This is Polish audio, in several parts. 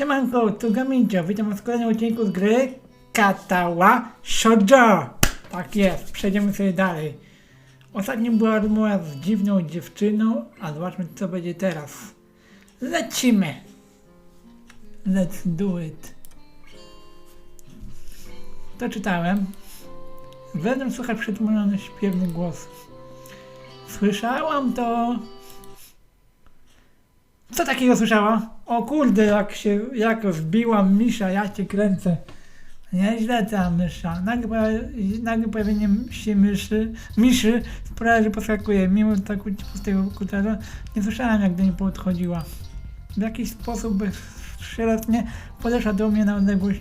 Siemanko, tu Gamincio, witam was w kolejnym odcinku z gry Katała Shoujo. Tak jest, przejdziemy sobie dalej. Ostatnio była rozmowa z dziwną dziewczyną, a zobaczmy co będzie teraz. Lecimy! Let's do it. To czytałem. Będę słuchać przetłumaczony śpiewny głos. Słyszałam to... Co takiego słyszała? O kurde, jak się, jak wbiła misza, ja cię kręcę. Nieźle ta mysza. Nagle, nagle pojawienie się myszy, miszy sprawia, że poskakuje. Mimo tak pustego kutera, nie słyszałem jak do niej podchodziła. W jakiś sposób bezszelestnie podeszła do mnie na odległość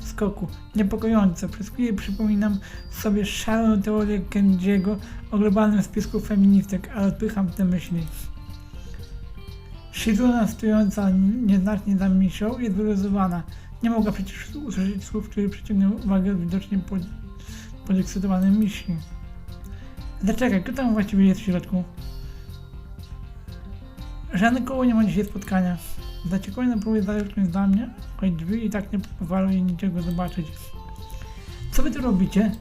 skoku. Niepokojące. Przez chwilę przypominam sobie szaloną teorię Kenjiego o globalnym spisku feministek, ale odpycham te myśli. Shizuna stojąca nieznacznie za Misią jest wyluzowana. Nie mogła przecież usłyszeć słów, które przyciągnęły uwagę widocznie pod, podekscytowanej Misi. Zaczekaj, kto tam właściwie jest w środku? Żadne koło nie ma dzisiaj spotkania. Zaciekawiona próbuje zerknąć za mnie, choć drzwi i tak nie pozwalają jej niczego zobaczyć. Co wy tu robicie?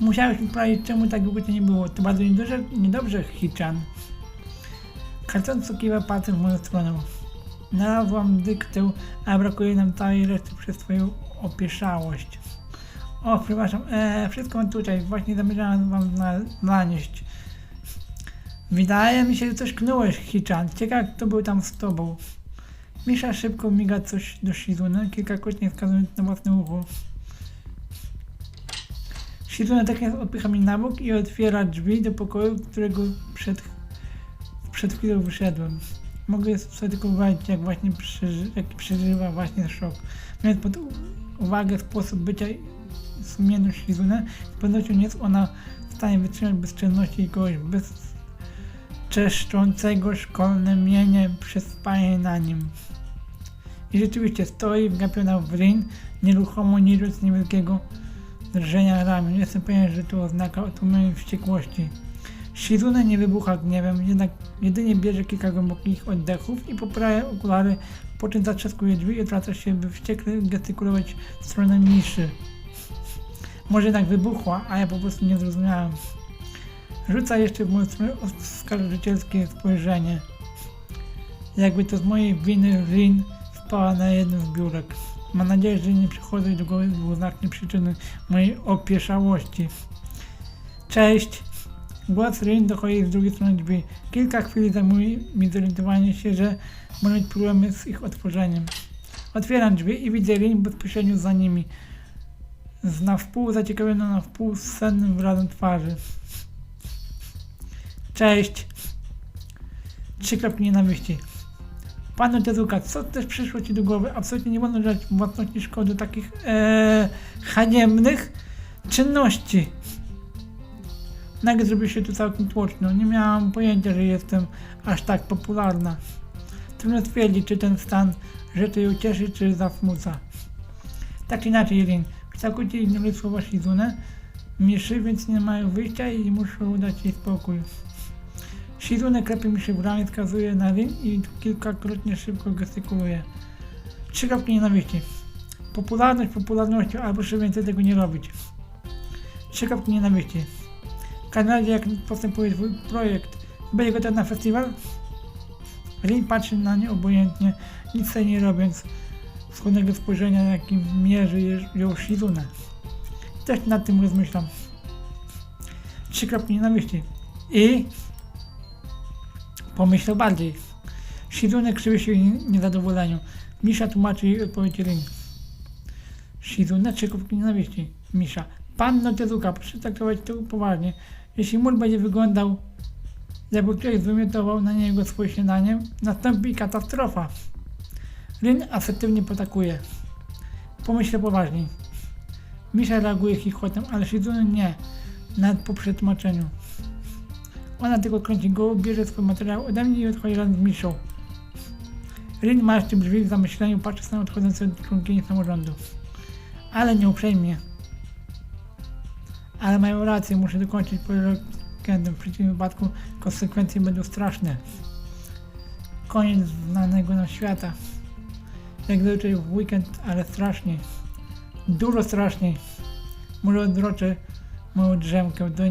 Musiałeś powiedzieć, czemu tak długo cię nie było. To bardzo niedobrze, niedobrze Hichan. Karcząco kiwa palcem w moją stronę. Znalazłam dyktę, a brakuje nam całej reszty przez twoją opieszałość. O, przepraszam, eee, wszystko mam tutaj, właśnie zamierzałem wam zanieść. Wydaje mi się, że coś knułeś, Hichan. Ciekaw, kto był tam z tobą. Misza szybko miga coś do Shizuny, kilkakrotnie wskazując na własne ucho. Tak jak odpycha mnie na bok i otwiera drzwi do pokoju, z którego przed, przed chwilą wyszedłem. Mogę sobie tylko wyobrazić, jak właśnie przeży, jak przeżywa właśnie szok. Biorąc pod uwagę sposób bycia i sumienną Shizunę, z pewnością nie jest ona w stanie wytrzymać bezczelności kogoś bezczeszczącego szkolne mienie przez spanie na nim. I rzeczywiście stoi wgapiona w rin, nieruchomo nie rzuc niewielkiego drżenia ramion. Jestem pewien, że to oznaka otłumionej wściekłości. Shizuna nie wybucha gniewem, jednak jedynie bierze kilka głębokich oddechów i poprawia okulary, po czym zatrzaskuje drzwi i odwraca się, by wściekle gestykulować w stronę Miszy. Może jednak wybuchła, a ja po prostu nie zrozumiałem. Rzuca jeszcze w moją stronę oskarżycielskie spojrzenie. Jakby to z mojej winy Rin wpała na jeden z biurek. Mam nadzieję, że nie przychodzą do głowy dwuznaczne przyczyny mojej opieszałości. Cześć! Głos Rin dochodzi z drugiej strony drzwi. Kilka chwil zajmuje mi zorientowanie się, że może mieć problemy z ich otworzeniem. Otwieram drzwi i widzę Rin bezpośrednio za nimi. Z na wpół zaciekawioną na wpół z sennym wyrazem twarzy. Cześć! Trzy kropki nienawiści. Panu Tezuka, co też przyszło Ci do głowy? Absolutnie nie wolno dać własności szkody takich ee, haniebnych czynności. Nagle zrobił się tu całkiem tłoczno. Nie miałam pojęcia, że jestem aż tak popularna. Trudno stwierdzić, czy ten stan rzeczy ją cieszy, czy zasmuca. Tak czy inaczej, Rin, całkowicie ignoruję słowa Shizune. Miszy, więc nie mają wyjścia i muszę dać jej spokój. Shizune klepie mi się w ramię, wskazuje na Rin i kilkakrotnie szybko gestykuluje. Trzy kropki nienawiści. Popularność popularnością, ale proszę więcej tego nie robić. Trzy kropki nienawiści. Razie, jak postępuje twój projekt, będzie gotowy na festiwal? Rin patrzy na nie obojętnie, nic sobie nie robiąc, skłonnego spojrzenia, jakim mierzy ją Shizune. Też nad tym rozmyślam. Trzy kropki nienawiści. I pomyślał bardziej. Shizune krzywi się w niezadowoleniu. Misza tłumaczy odpowiedź Rin. Shizune trzy kropki nienawiści. Misza. Panno Tezuka, proszę traktować to poważnie. Jeśli mur będzie wyglądał, jakby ktoś wymiotował na niego swoje śniadanie, nastąpi katastrofa. Rin asertywnie potakuje. Pomyślę poważniej. Misza reaguje chichotem, ale Shizune nie. Nawet po przetłumaczeniu. Ona tylko kręci głową, bierze swój materiał ode mnie i odchodzi razem z Miszą. Rin marszczy drzwi w zamyśleniu, patrzy na odchodzące członkini samorządu. Ale nie uprzejmie. Ale mają rację, muszę dokończyć projekt, w przeciwnym wypadku konsekwencje będą straszne. koniec znanego nam świata. Jak zazwyczaj w weekend, ale straszniej. Dużo straszniej. Może odroczę moją drzemkę do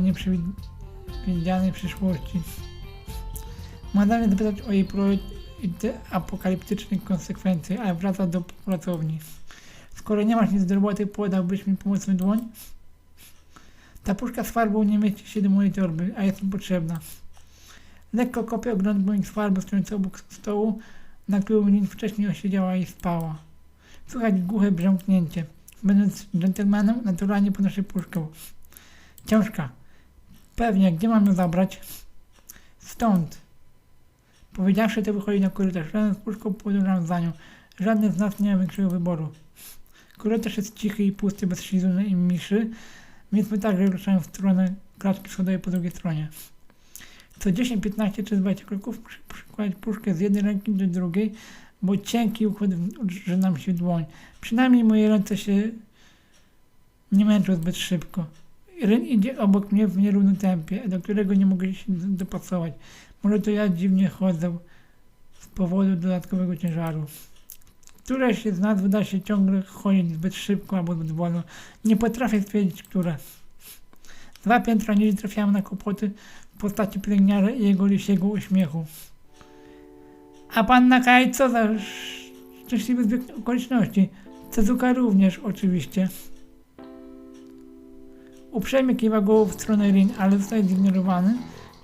nieprzewidzianej przyszłości. Ma zamiar zapytać o jej apokaliptyczne konsekwencje, ale wraca do pracowni. Skoro nie masz nic do roboty, podałbyś mi pomocną dłoń? Ta puszka z farbą nie mieści się do mojej torby, a jest mi potrzebna. Lekko kopię ogląd moich farb stojący obok stołu, na którym dzień wcześniej siedziała i spała. Słychać głuche brzęknięcie. Będąc dżentelmenem, naturalnie podnoszę puszkę. Książka. Pewnie, gdzie mam ją zabrać? Stąd. Powiedziawszy to wychodzi na korytarz. Razem z puszką podążam za nią. Żadny z nas nie ma większego wyboru. Korytarz jest cichy i pusty, bez Shizuny i Miszy, więc my także ruszamy w stronę klatki schodowej po drugiej stronie. Co 10-15 czy 20 kroków muszę przykładać puszkę z jednej ręki do drugiej, bo cienki układ że nam się w dłoń. Przynajmniej moje ręce się nie męczą zbyt szybko. Ryn idzie obok mnie w nierównym tempie, do którego nie mogę się dopasować. Może to ja dziwnie chodzę z powodu dodatkowego ciężaru. Któreś z nas wyda się ciągle chodzić zbyt szybko albo zbyt wolno. Nie potrafię stwierdzić, które. Dwa piętra niżej trafiałem na kłopoty w postaci pielęgniarza i jego lisiego uśmiechu. A panna Kaj, co za sz- szczęśliwy zbieg okoliczności. Cezuka również, oczywiście. Uprzejmie kiwa głową w stronę Rin, ale zostaje zignorowany,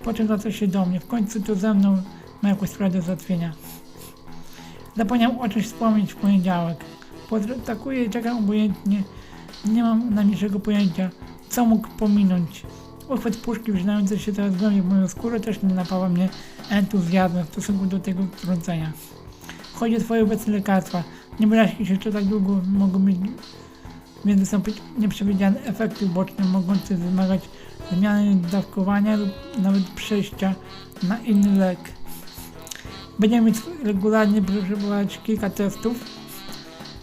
po czym zwraca się do mnie. W końcu to ze mną ma jakąś sprawę do załatwienia. Zapomniałem o czymś wspomnieć w poniedziałek. Potrakuję i czekam obojętnie. Nie mam najmniejszego pojęcia, co mógł pominąć. Uchwyt puszki wrzynający się coraz głębiej w moją skórę też nie napawa mnie entuzjazmem w stosunku do tego trącenia. Chodzi o twoje obecne lekarstwa. Nie wyraźnie się jeszcze tak długo mogą mieć, więc wystąpić nieprzewidziane efekty uboczne mogące wymagać zmiany dawkowania lub nawet przejścia na inny lek. Będziemy mieć regularnie przeprowadzić kilka testów,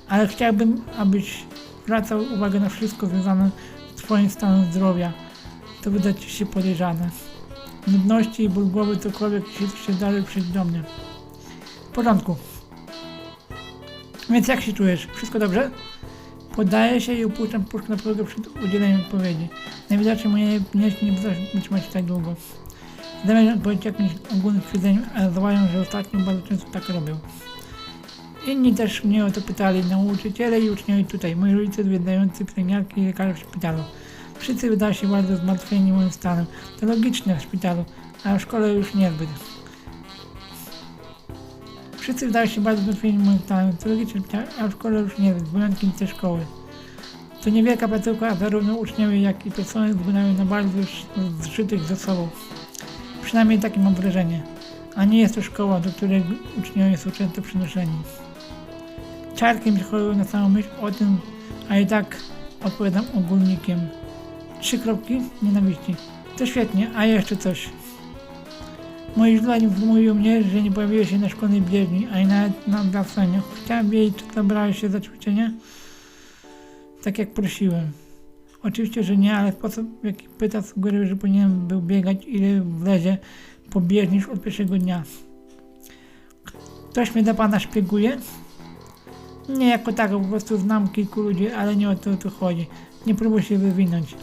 ale chciałbym, abyś zwracał uwagę na wszystko związane z Twoim stanem zdrowia. To wyda Ci się podejrzane. Nudności i ból głowy, cokolwiek jeśli się dalej przyjść do mnie. W porządku. Więc jak się czujesz? Wszystko dobrze? Podaję się i upuszczam puszkę na podłogę przed udzieleniem odpowiedzi. Najwidoczniej moje pieniądze nie będą wytrzymać tak długo. Zamiast odpowiedzieć jakimś ogólnym stwierdzeniem, ale zdawają, że ostatnio bardzo często tak robią. Inni też mnie o to pytali, nauczyciele i uczniowie tutaj, moi rodzice zwiedzający pielęgniarki i lekarze w szpitalu. Wszyscy wydają się bardzo zmartwieni moim stanem. To logiczne w szpitalu, a w szkole już niezbyt. Wszyscy wydają się bardzo zmartwieni moim stanem. Logiczne w szpitalu, a w szkole już niezbyt, z wyjątkiem tej szkoły. To niewielka placówka, a zarówno uczniowie, jak i personel wyglądają na bardzo zżytych ze sobą. Przynajmniej takie mam wrażenie. A nie jest to szkoła, do której uczniowie są często przynoszeni. Czarkiem przychodzą na samą myśl o tym, a i tak odpowiadam ogólnikiem. Trzy kropki nienawiści. To świetnie, a jeszcze coś. Moi źródła informują mnie, że nie pojawiły się na szkolnej bieżni, a i nawet na gasaniu. Chciałem wiedzieć, czy zabrałeś się za ćwiczenie? Tak jak prosiłem. Oczywiście, że nie, ale sposób w jaki pyta sugeruje, że powinienem był biegać ile wlezie po bieżni już od pierwszego dnia. Ktoś mnie do pana szpieguje? Nie jako tak, po prostu znam kilku ludzi, ale nie o to tu chodzi. Nie próbuj się wywinąć.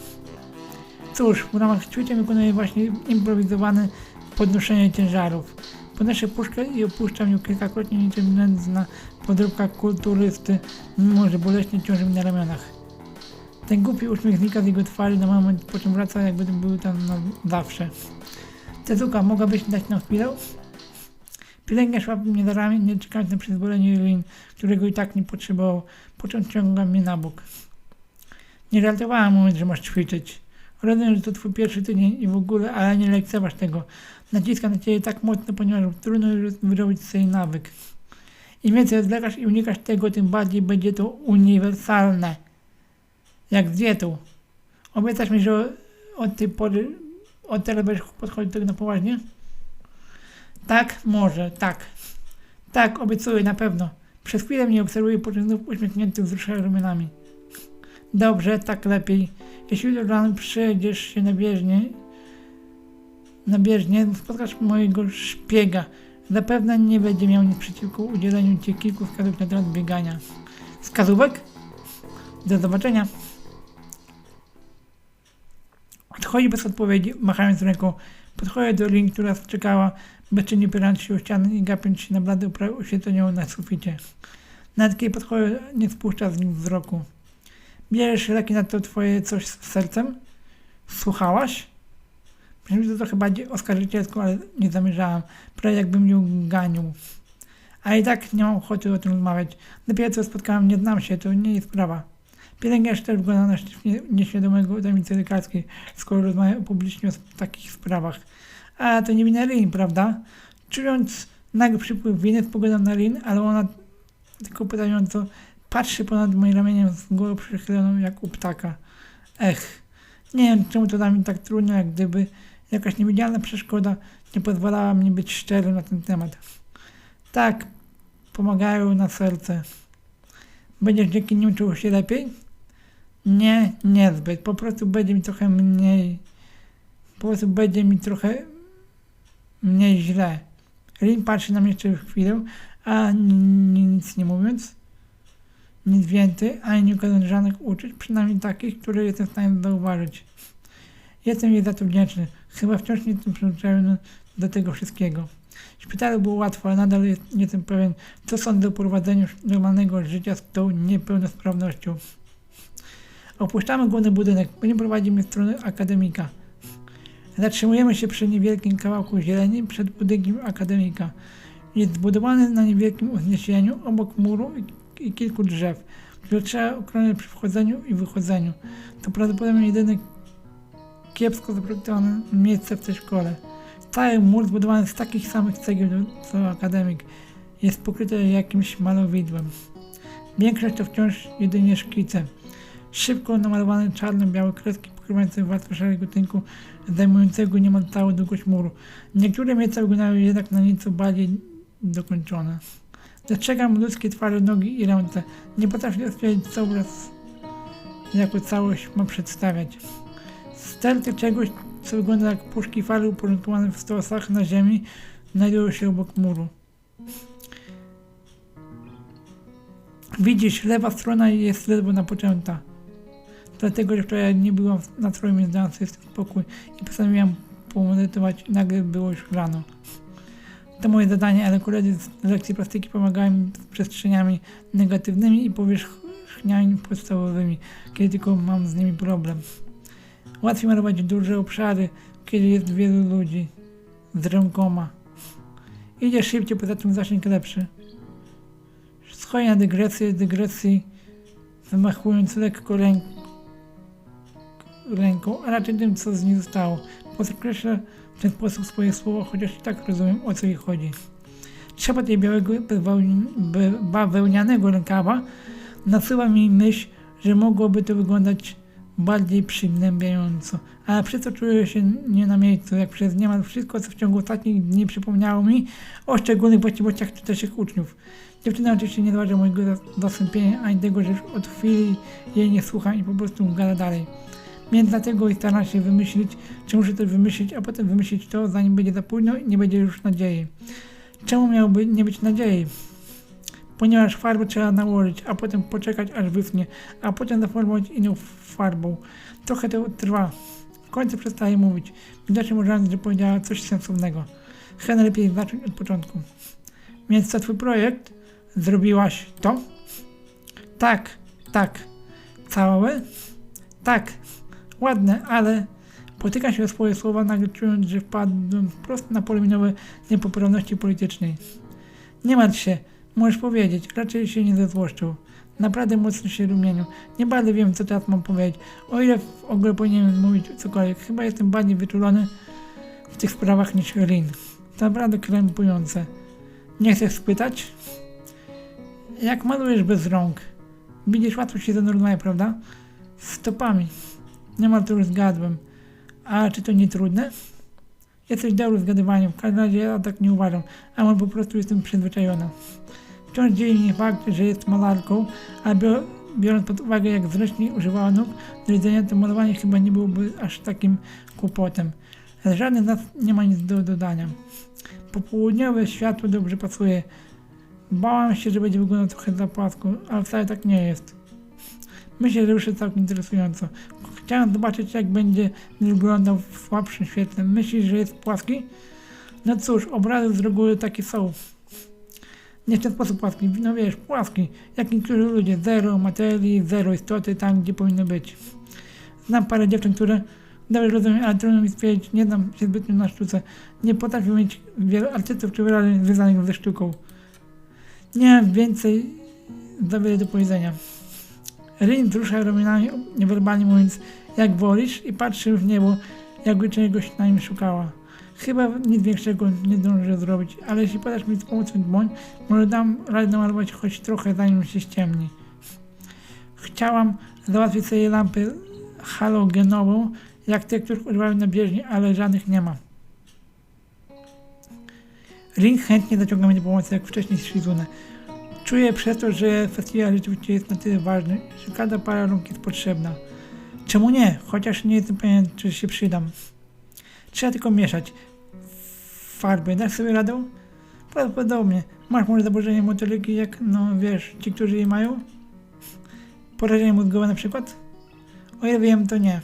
Cóż, w ramach ćwiczeń wykonuję właśnie improwizowane podnoszenie ciężarów. Podnoszę puszkę i opuszczam ją kilkakrotnie niczym nędzna podróbka kulturysty, mimo że boleśnie ciąży mi na ramionach. Ten głupi uśmiech znika z jego twarzy na moment, po czym wraca jakby był tam na zawsze. Tezuka, mogłabyś dać na chwilę? Pielęgniarz łapie mnie za ramię, nie czekając na przyzwolenie Lin, którego i tak nie potrzebował, po czym ciąga mnie na bok. Nie żartowałem moment, że masz ćwiczyć. Rozumiem, że to twój pierwszy tydzień i w ogóle, ale nie lekceważ tego. Naciskam na ciebie tak mocno, ponieważ trudno już wyrobić sobie nawyk. Im więcej odwlekasz i unikasz tego, tym bardziej będzie to uniwersalne. Jak z dietą. Obiecasz mi, że od tej pory, od teraz będziesz podchodzić do tego na poważnie? Tak, może, tak. Tak, obiecuję, na pewno. Przez chwilę mnie obserwuje, po czym znów uśmiechnięty wzruszają ramionami. Dobrze, tak lepiej. Jeśli jutro rano przejdziesz się na bieżnię, na bieżnię, spotkasz mojego szpiega. Zapewne nie będzie miał nic przeciwko udzieleniu Ci kilku wskazówek na temat biegania. Wskazówek? Do zobaczenia. Odchodzi bez odpowiedzi, machając ręką. Podchodzę do Lin, która czekała, bezczynnie opierając się o ścianę i gapiąc się na blady uprawę oświetleniową na suficie. Nawet kiedy podchodzę, nie spuszcza z nim wzroku. Bierzesz leki na to twoje coś z sercem? Słuchałaś? Brzmi to trochę bardziej oskarżycielsko, ale nie zamierzałam. Prawie jakbym ją ganił. A i tak nie mam ochoty o tym rozmawiać. Dopiero co spotkałem, nie znam się, to nie jest sprawa. Pielęgniarz też wygląda na nieświadomego tajemnicy lekarskiej, skoro rozmawia publicznie o takich sprawach. A to nie wina Lin, prawda? Czując nagły przypływ winy, spoglądam na Lin, ale ona tylko pytająco patrzy ponad moim ramieniem z głową przychyloną jak u ptaka. Ech, nie wiem czemu to dla mnie tak trudno, jak gdyby jakaś niewidzialna przeszkoda nie pozwalała mi być szczerym na ten temat. Tak, pomagają na serce. Będziesz dzięki nim czuł się lepiej? Nie, niezbyt. Po prostu będzie mi trochę mniej. Po prostu będzie mi trochę mniej źle. Lin patrzy na mnie jeszcze chwilę, a ni- nic nie mówiąc. Nic więcej, ani nie żadnych uczuć, przynajmniej takich, które jestem w stanie zauważyć. Jestem jej za to wdzięczny. Chyba wciąż nie jestem przyzwyczajony do tego wszystkiego. W szpitalu było łatwo, ale nadal jest, nie jestem pewien, co sądzę o prowadzeniu normalnego życia z tą niepełnosprawnością. Opuszczamy główny budynek, nie prowadzi mnie w stronę akademika. Zatrzymujemy się przy niewielkim kawałku zieleni przed budynkiem akademika. Jest zbudowany na niewielkim wzniesieniu obok muru i, kilku drzew, które trzeba ochronić przy wchodzeniu i wychodzeniu. To prawdopodobnie jedyne kiepsko zaprojektowane miejsce w tej szkole. Cały mur zbudowany z takich samych cegieł co akademik jest pokryty jakimś malowidłem. Większość to wciąż jedynie szkice. Szybko namalowane czarno-białe kreski pokrywające warstwę szarego tynku zajmującego niemal całą długość muru. Niektóre miejsca wyglądają jednak na nieco bardziej dokończone. Dostrzegam ludzkie twarze, nogi i ręce. Nie potrafię stwierdzić, co obraz jako całość ma przedstawiać. Sterty czegoś, co wygląda jak puszki fali uporządkowane w stosach na ziemi, znajdują się obok muru. Widzisz, lewa strona jest ledwo napoczęta. Dlatego, że wczoraj nie byłam w nastroju, więc dałam sobie spokój i postanowiłam pomedytować nagle było już rano. To moje zadanie, ale koledzy z lekcji plastyki pomagają mi z przestrzeniami negatywnymi i powierzchniami podstawowymi, kiedy tylko mam z nimi problem. Łatwiej malować duże obszary, kiedy jest wielu ludzi z rękoma. Idzie szybciej, poza tym zasięg lepszy. Schodzi na dygresję, dygresji, wymachując lekko ręk ręką, a raczej tym, co z niej zostało. Podkreśla w ten sposób swoje słowa, chociaż i tak rozumiem, o co jej chodzi. Trzeba tej białego bawełnianego rękawa nasuwa mi myśl, że mogłoby to wyglądać bardziej przygnębiająco, ale przez to czuję się nie na miejscu, jak przez niemal wszystko, co w ciągu ostatnich dni przypomniało mi o szczególnych właściwościach tutejszych uczniów. Dziewczyna oczywiście nie zauważa mojego zas- zasępienia, ani tego, że już od chwili jej nie słucham i po prostu gada dalej. Więc dlatego staram się wymyślić, czy muszę to wymyślić, a potem wymyślić to, zanim będzie za późno i nie będzie już nadziei. Czemu miałoby nie być nadziei? Ponieważ farbę trzeba nałożyć, a potem poczekać aż wyschnie, a potem zaformować inną farbą. Trochę to trwa. W końcu przestaje mówić. Widocznie może, że powiedziała coś sensownego. Chyba lepiej zacząć od początku. Więc co twój projekt? Zrobiłaś to? Tak, tak. Całe? Tak. Ładne, ale potyka się swoje słowa, nagle czując, że wpadłem wprost na pole minowe niepoprawności politycznej. Nie martw się, możesz powiedzieć, raczej się nie zezłoszczył. Naprawdę mocno się rumienił. Nie bardzo wiem, co teraz mam powiedzieć. O ile w ogóle powinienem mówić cokolwiek, chyba jestem bardziej wyczulony w tych sprawach niż Rin. To naprawdę krępujące. Nie chcesz spytać? Jak malujesz bez rąk? Widzisz, łatwo się zanormuje, prawda? Stopami. Niemal to już zgadłem. A czy to nie trudne? Jesteś dobry w zgadywaniu, w każdym razie ja tak nie uważam, a może po prostu jestem przyzwyczajona. Wciąż dziwi mnie fakt, że jest malarką, bio- biorąc pod uwagę jak zręcznie używała nóg do jedzenia, to malowanie chyba nie byłoby aż takim kłopotem. Żaden z nas nie ma nic do dodania. Popołudniowe światło dobrze pasuje. Bałam się, że będzie wyglądał trochę za płasko, ale wcale tak nie jest. Myślę, że już jest całkiem interesująco. Chciałem zobaczyć, jak będzie wyglądał w słabszym świetle. Myślisz, że jest płaski? No cóż, obrazy z reguły takie są. Nie w ten sposób płaski, no wiesz, płaski. Jak niektórzy ludzie, zero materii, zero istoty tam, gdzie powinno być. Znam parę dziewczyn, które dobrze rozumiem, ale trudno mi stwierdzić, nie znam się zbytnio na sztuce. Nie potrafię mieć wielu artystów czy wyrażeń związanych ze sztuką. Nie więcej za wiele do powiedzenia. Rin wzrusza ramionami, niewerbalnie mówiąc, jak wolisz i patrzy w niebo, jakby czegoś na nim szukała. Chyba nic większego nie zdążę zrobić, ale jeśli podasz mi z pomocą dłoń, może dam radę namalować choć trochę zanim się ściemni. Chciałam załatwić sobie lampę halogenową, jak te, które używają na bieżni, ale żadnych nie ma. Ring chętnie zaciąga mnie do pomocy, jak wcześniej z Shizune. Czuję przez to, że festiwal rzeczywiście jest na tyle ważny, że każda para rąk jest potrzebna. Czemu nie? Chociaż nie jestem pewien, czy się przydam. Trzeba tylko mieszać. Farby, dasz sobie radę? Prawdopodobnie. Masz może zaburzenie motoryki, jak, no wiesz, ci, którzy je mają? Porażenie mózgowe na przykład? O ile wiem, to nie.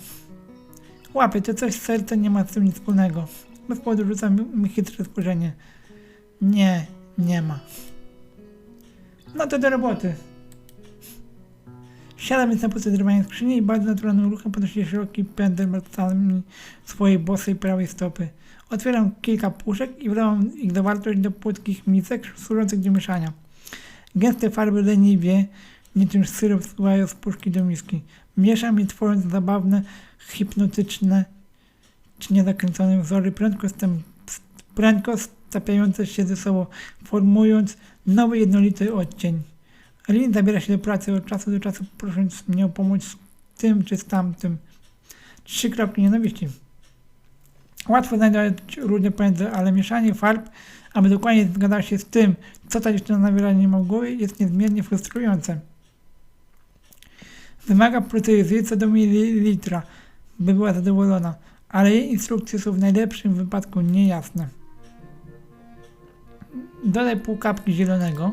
Łapy, to coś z serca nie ma z tym nic wspólnego. Bez powodu rzuca mi mi chytre spojrzenie. Nie, nie ma. No to do roboty. Siadam więc na podstawie skrzyni i bardzo naturalnym ruchem podnosi szeroki pędzel palcami swojej bosej prawej stopy. Otwieram kilka puszek i wlewam ich zawartość do płytkich misek służących do mieszania. Gęste farby leniwie, niczym syrop spływają z puszki do miski. Mieszam je tworząc zabawne, hipnotyczne czy niezakręcone wzory prędko, stęp, prędko stapiające się ze sobą, formując nowy jednolity odcień. Lin zabiera się do pracy od czasu do czasu, prosząc mnie o pomoc z tym czy z tamtym. Trzy kropki nienawiści. Łatwo znajdować różne pędzle, ale mieszanie farb, aby dokładnie zgadzać się z tym, co ta dziewczyna na wyraźnie ma w głowie, jest niezmiernie frustrujące. Wymaga precyzji co do mililitra, by była zadowolona, ale jej instrukcje są w najlepszym wypadku niejasne. Dodaj pół kapki zielonego.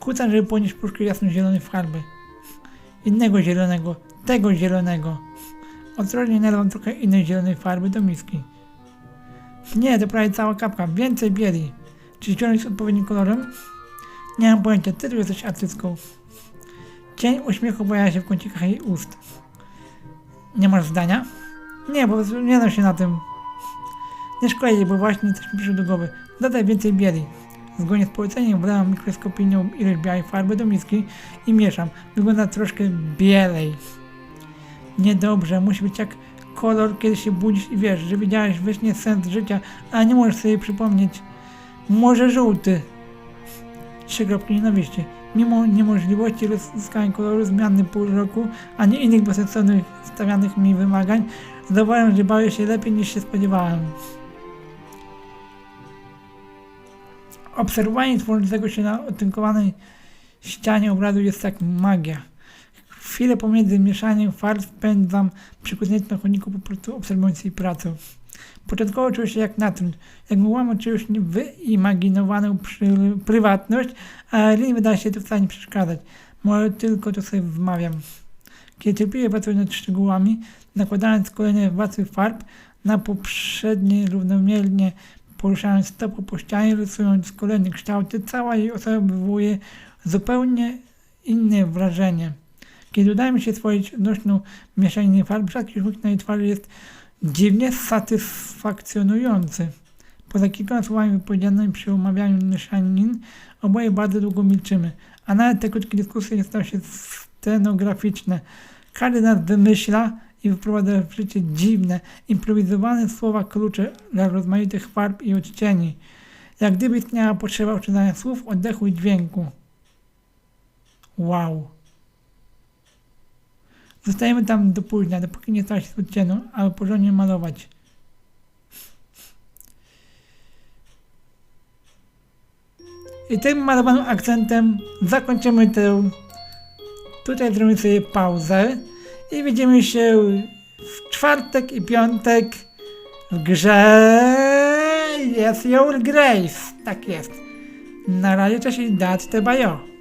Kucam, żeby ponieść puszkę jasno-zielonej farby. Innego zielonego, tego zielonego. Ostrożnie nalewam trochę innej zielonej farby do miski. Nie, to prawie cała kapka, więcej bieli. Czy zielony jest odpowiednim kolorem? Nie mam pojęcia, ty tu jesteś artystką. Cień uśmiechu pojawia się w kącikach jej ust. Nie masz zdania? Nie, prostu nie znam się na tym. Nie szkodzi, bo właśnie coś mi przyszło do głowy. Dodaj więcej bieli. Zgodnie z poleceniem wlewam mikroskopijną ilość białej farby do miski i mieszam. Wygląda troszkę bielej. Niedobrze, musi być jak kolor, kiedy się budzisz i wiesz, że widziałeś we śnie sens życia, a nie możesz sobie przypomnieć. Może żółty. Trzy kropki nienawiści. Mimo niemożliwości rozzyskania koloru zmiany pół roku, a nie innych bezsensownych stawianych mi wymagań, zauważyłem, że bawię się lepiej niż się spodziewałem. Obserwowanie tworzącego się na otynkowanej ścianie obrazu jest jak magia. Chwilę pomiędzy mieszaniem farb spędzam przykucnięty na chodniku po prostu obserwując jej pracę. Początkowo czułem się jak natręt, jakby łamał czyjąś wyimaginowaną przy, prywatność, a Lin wydaje się to wcale nie przeszkadzać. Może tylko to sobie wmawiam. Kiedy cierpliwie pracuję nad szczegółami, nakładając kolejne warstwy farb na poprzednie równomiernie poruszając stopą po ścianie, rysując kolejne kształty, cała jej osoba wywołuje zupełnie inne wrażenie. Kiedy udaje mi się stworzyć odnośną mieszaninę farb, rzadki uśmiech na jej twarzy jest dziwnie satysfakcjonujący. Poza kilkoma słowami wypowiedzianymi przy omawianiu mieszanin, oboje bardzo długo milczymy, a nawet te krótkie dyskusje stają się scenograficzne. Każdy nas wymyśla i wprowadza w życie dziwne, improwizowane słowa klucze dla rozmaitych farb i odcieni. Jak gdyby istniała potrzeba oczytania słów, oddechu i dźwięku. Wow. Zostajemy tam do późna, dopóki nie stała się odcienu, aby porządnie malować. I tym malowanym akcentem zakończymy tę. Tutaj zrobimy sobie pauzę i widzimy się w czwartek i piątek w grze Yes, your grace. Tak jest. Na razie cześć i dać te bajo.